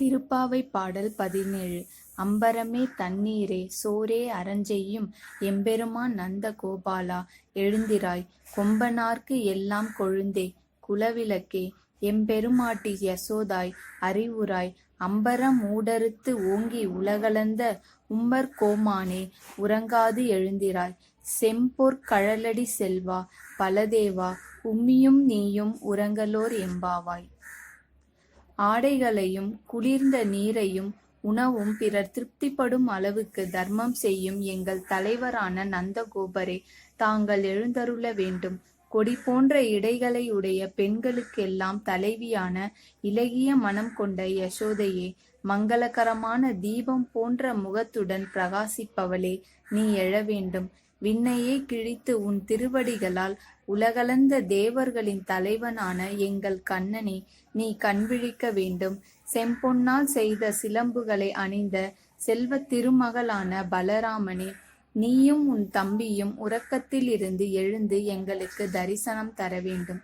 திருப்பாவை பாடல் பதினேழு. அம்பரமே தண்ணீரே சோரே அறஞ்செய்யும் எம்பெருமான் நந்த கோபாலா எழுந்திராய். கொம்பனார்க்கு எல்லாம் கொழுந்தே குலவிளக்கே. எம்பெருமாட்டி யசோதாய் அறிவுராய். அம்பரம் மூடறுத்து ஓங்கி உலகளந்த உம்மர் கோமானே உறங்காது எழுந்திராய். செம்பொற் கழலடி செல்வா பலதேவா. உம்மியும் நீயும் உறங்கலோர் எம்பாவாய். ஆடைகளையும் குளிர்ந்த நீரையும் உணவும் பிறர் திருப்திப்படும் அளவுக்கு தர்மம் செய்யும் எங்கள் தலைவரான நந்தகோபரே தாங்கள் எழுந்தருள வேண்டும். கொடி போன்ற இடைகளை உடைய பெண்களுக்கெல்லாம் தலைவியான இலகிய மனம் கொண்ட யசோதையே மங்களகரமான தீபம் போன்ற முகத்துடன் பிரகாசிப்பவளே நீ எழ வேண்டும். விண்ணையே கிழித்து உன் திருவடிகளால் உலகளந்த தேவர்களின் தலைவனான எங்கள் கண்ணனை நீ கண்விழிக்க வேண்டும். செம்பொன்னால் செய்த சிலம்புகளை அணிந்த செல்வ திருமகளான பலராமனே நீயும் உன் தம்பியும் உறக்கத்திலிருந்து எழுந்து எங்களுக்கு தரிசனம் தர வேண்டும்.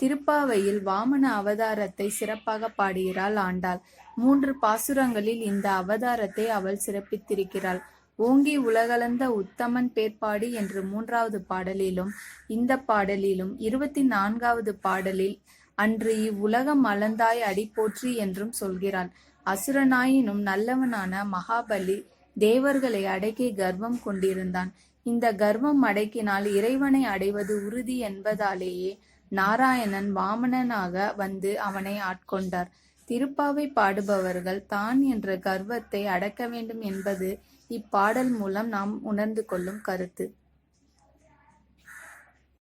திருப்பாவையில் வாமன அவதாரத்தை சிறப்பாக பாடுகிறாள் ஆண்டாள். மூன்று பாசுரங்களில் இந்த அவதாரத்தை அவள் சிறப்பித்திருக்கிறாள். ஓங்கி உலகளந்த உத்தமன் பேர்ப்பாடு என்று மூன்றாவது பாடலிலும் இந்த பாடலிலும் இருபத்தி நான்காவது பாடலில் அன்று இவ்வுலகம் அளந்தாய் அடிப்போற்றி என்றும் சொல்கிறான். அசுரனாயினும் நல்லவனான மகாபலி தேவர்களை அடக்கி கர்வம் கொண்டிருந்தான். இந்த கர்வம் அடக்கினால் இறைவனை அடைவது உறுதி என்பதாலேயே நாராயணன் வாமனனாக வந்து அவனை ஆட்கொண்டார். திருப்பாவை பாடுபவர்கள் தான் என்ற கர்வத்தை அடக்க வேண்டும் என்பது இப்பாடல் மூலம் நாம் உணர்ந்து கொள்ளும் கருத்து.